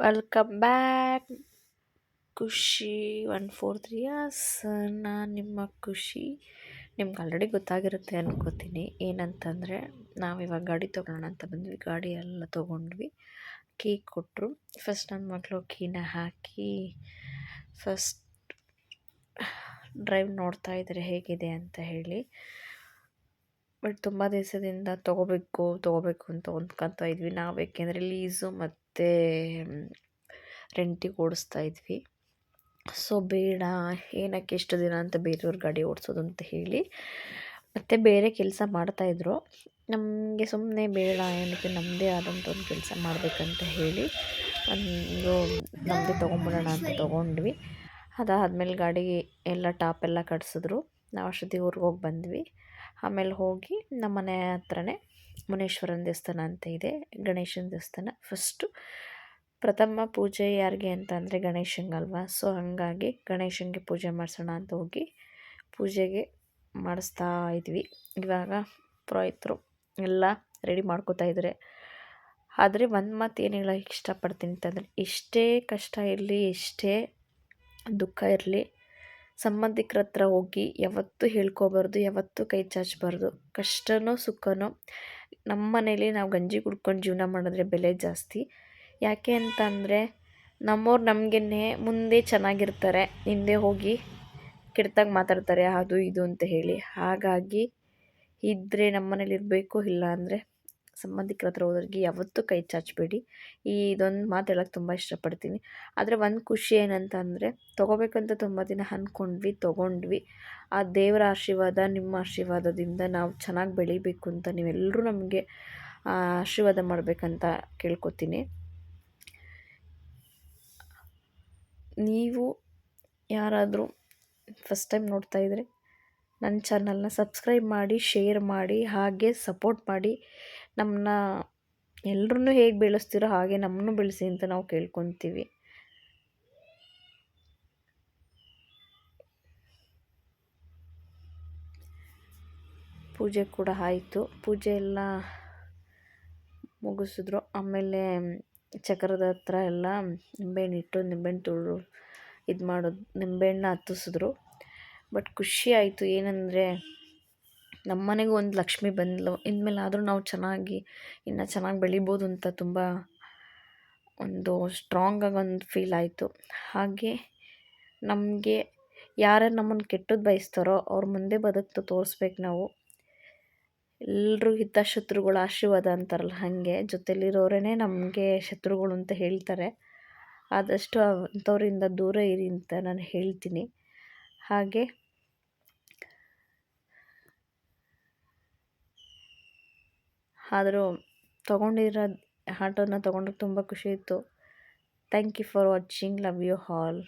Welcome back Khushi one four three years ನಾನು ನಿಮ್ಮ ಖುಷಿ ನಿಮ್ಗೆ ಆಲ್ರೆಡಿ ಗೊತ್ತಾಗಿರುತ್ತೆ ಅನ್ಕೋತೀನಿ. ಏನಂತಂದರೆ, ನಾವಿವಾಗ ಗಾಡಿ ತೊಗೊಳ್ಳೋಣ ಅಂತ ಬಂದ್ವಿ. ಗಾಡಿ ಎಲ್ಲ ತೊಗೊಂಡ್ವಿ. ಕೀ ಕೊಟ್ಟರು ಫಸ್ಟ್ ನನ್ನ ಮಕ್ಕಳು ಕೀನ ಹಾಕಿ ಫಸ್ಟ್ ಡ್ರೈವ್ ನೋಡ್ತಾ ಇದ್ದಾರೆ ಹೇಗಿದೆ ಅಂತ ಹೇಳಿ. ಬಟ್ ತುಂಬ ದಿವಸದಿಂದ ತೊಗೋಬೇಕು ತೊಗೋಬೇಕು ಅಂತ ಹೊಂದ್ಕೊತಾ ಇದ್ವಿ. ನಾವು ಏಕೆಂದರೆ ಲೀಸು ಮತ್ತು ರೆಂಟಿಗೆ ಓಡಿಸ್ತಾ ಇದ್ವಿ. ಸೊ, ಬೇಡ, ಏನಕ್ಕೆ ಇಷ್ಟು ದಿನ ಅಂತ ಬೇರೆಯವ್ರ ಗಾಡಿ ಓಡಿಸೋದು ಅಂತ ಹೇಳಿ. ಮತ್ತು ಬೇರೆ ಕೆಲಸ ಮಾಡ್ತಾಯಿದ್ರು ನಮಗೆ ಸುಮ್ಮನೆ ಬೇಡ, ಏನಕ್ಕೆ ನಮ್ಮದೇ ಆದಂಥ ಒಂದು ಕೆಲಸ ಮಾಡಬೇಕಂತ ಹೇಳಿ ಒಂದು ನಮ್ಮದೇ ತೊಗೊಂಬಿಡೋಣ ಅಂತ ತೊಗೊಂಡ್ವಿ. ಅದಾದಮೇಲೆ ಗಾಡಿ ಎಲ್ಲ ಟಾಪ್ ಎಲ್ಲ ಕಟ್ಸಿದ್ರು. ನಾವು ಅಷ್ಟೊತ್ತಿಗೆ ಊರಿಗೆ ಹೋಗಿ ಬಂದ್ವಿ. ಆಮೇಲೆ ಹೋಗಿ ನಮ್ಮ ಮನೆ ಹತ್ರನೇ ಮುನೇಶ್ವರನ ದೇವಸ್ಥಾನ ಅಂತ ಇದೆ. ಗಣೇಶನ ದೇವಸ್ಥಾನ. ಫಸ್ಟು ಪ್ರಥಮ ಪೂಜೆ ಯಾರಿಗೆ ಅಂತ ಅಂದರೆ ಗಣೇಶಂಗಲ್ವಾ ಸೊ ಹಾಗಾಗಿ ಗಣೇಶನಿಗೆ ಪೂಜೆ ಮಾಡಿಸೋಣ ಅಂತ ಹೋಗಿ ಪೂಜೆಗೆ ಮಾಡಿಸ್ತಾ ಇದ್ವಿ. ಇವಾಗ ಪುರೋಹಿತರು ಎಲ್ಲ ರೆಡಿ ಮಾಡ್ಕೋತಾ ಇದ್ದಾರೆ ಆದರೆ ಒಂದು ಮಾತು ಏನು ಹೇಳೋಕ್ಕೆ ಇಷ್ಟಪಡ್ತೀನಿ ಅಂತಂದರೆ ಎಷ್ಟೇ ಕಷ್ಟ ಇರಲಿ ಎಷ್ಟೇ ದುಃಖ ಇರಲಿ ಸಂಬಂಧಿಕರ ಹತ್ರ ಹೋಗಿ ಯಾವತ್ತೂ ಹೇಳ್ಕೋಬಾರ್ದು, ಯಾವತ್ತೂ ಕೈ ಚಾಚಬಾರ್ದು. ಕಷ್ಟನೋ, ಸುಖನೋ ನಮ್ಮ ಮನೇಲಿ ನಾವು ಗಂಜಿ ಕುಡ್ಕೊಂಡು ಜೀವನ ಮಾಡಿದ್ರೆ ಬೆಲೆ ಜಾಸ್ತಿ. ಯಾಕೆ ಅಂತ ಅಂದರೆ ನಮ್ಮವ್ರು ನಮಗೇನೆ ಮುಂದೆ ಚೆನ್ನಾಗಿರ್ತಾರೆ, ಹಿಂದೆ ಹೋಗಿ ಕೆಡ್ತಾಗ ಮಾತಾಡ್ತಾರೆ, ಅದು ಇದು ಅಂತ ಹೇಳಿ. ಹಾಗಾಗಿ ಇದ್ದರೆ ನಮ್ಮ ಮನೇಲಿ ಇರಬೇಕು, ಇಲ್ಲ ಅಂದರೆ ಸಂಬಂಧಿಕರ ಹತ್ರ ಹೋದ್ರಿಗೆ ಯಾವತ್ತೂ ಕೈ ಚಾಚಬೇಡಿ. ಈ ಇದೊಂದು ಮಾತು ಹೇಳಕ್ಕೆ ತುಂಬ ಇಷ್ಟಪಡ್ತೀನಿ. ಆದರೆ ಒಂದು ಖುಷಿ ಏನಂತ ಅಂದರೆ ತೊಗೋಬೇಕಂತ ತುಂಬ ದಿನ ಅಂದ್ಕೊಂಡ್ವಿ ತೊಗೊಂಡ್ವಿ. ಆ ದೇವರ ಆಶೀರ್ವಾದ, ನಿಮ್ಮ ಆಶೀರ್ವಾದದಿಂದ ನಾವು ಚೆನ್ನಾಗಿ ಬೆಳಿಬೇಕು ಅಂತ ನೀವೆಲ್ಲರೂ ನಮಗೆ ಆಶೀರ್ವಾದ ಮಾಡಬೇಕಂತ ಕೇಳ್ಕೊತೀನಿ. ನೀವು ಯಾರಾದರೂ ಫಸ್ಟ್ ಟೈಮ್ ನೋಡ್ತಾ ಇದ್ದರೆ ನನ್ನ ಚಾನಲ್ನ ಸಬ್ಸ್ಕ್ರೈಬ್ ಮಾಡಿ ಶೇರ್ ಮಾಡಿ, ಹಾಗೆ ಸಪೋರ್ಟ್ ಮಾಡಿ. ನಮ್ಮನ್ನ ಎಲ್ರೂ ಹೇಗೆ ಬೆಳೆಸ್ತೀರೋ ಹಾಗೆ ನಮ್ಮನ್ನು ಬೆಳೆಸಿ ಅಂತ ನಾವು ಕೇಳ್ಕೊತೀವಿ. ಪೂಜೆ ಕೂಡ ಆಯಿತು. ಪೂಜೆ ಎಲ್ಲ ಮುಗಿಸಿದ್ರು. ಆಮೇಲೆ ಚಕ್ರದ ಹತ್ರ ಎಲ್ಲ ನಿಂಬೆಹಣ್ಣು ಇಟ್ಟು ನಿಂಬೆಹಣ್ಣು ತುಳು ಇದು ಮಾಡೋದು ನಿಂಬೆಹಣ್ಣ ಹತ್ತಿಸಿದ್ರು. ಬಟ್ ಖುಷಿ ಆಯಿತು ಏನಂದರೆ ನಮ್ಮ ಮನೆಗೂ ಒಂದು ಲಕ್ಷ್ಮಿ ಬಂದಳು ಇನ್ಮೇಲೆ ಆದರೂ ನಾವು ಚೆನ್ನಾಗಿ ಇನ್ನು ಚೆನ್ನಾಗಿ ಬೆಳಿಬೋದು ಅಂತ ತುಂಬ ಒಂದು ಸ್ಟ್ರಾಂಗಾಗಿ ಒಂದು ಫೀಲ್ ಆಯಿತು. ಹಾಗೆ ನಮಗೆ ಯಾರು ನಮ್ಮನ್ನು ಕೆಟ್ಟದ್ದು ಬಯಸ್ತಾರೋ ಅವ್ರ ಮುಂದೆ ಬದುಕ್ತು ತೋರಿಸ್ಬೇಕು ನಾವು. ಎಲ್ಲರೂ ಹಿತಶತ್ರುಗಳ ಆಶೀರ್ವಾದ ಅಂತಾರಲ್ಲ ಹಾಗೆ ಜೊತೆಲಿರೋರೇ ನಮಗೆ ಶತ್ರುಗಳು ಅಂತ ಹೇಳ್ತಾರೆ. ಆದಷ್ಟು ಅಂಥವರಿಂದ ದೂರ ಇರಿ ಅಂತ ನಾನು ಹೇಳ್ತೀನಿ. ಹಾಗೆ ಆದರೂ ತೊಗೊಂಡಿರೋ ಆಟೋನ ತೊಗೊಂಡು ತುಂಬ ಖುಷಿ ಇತ್ತು. Thank you for watching. Love you all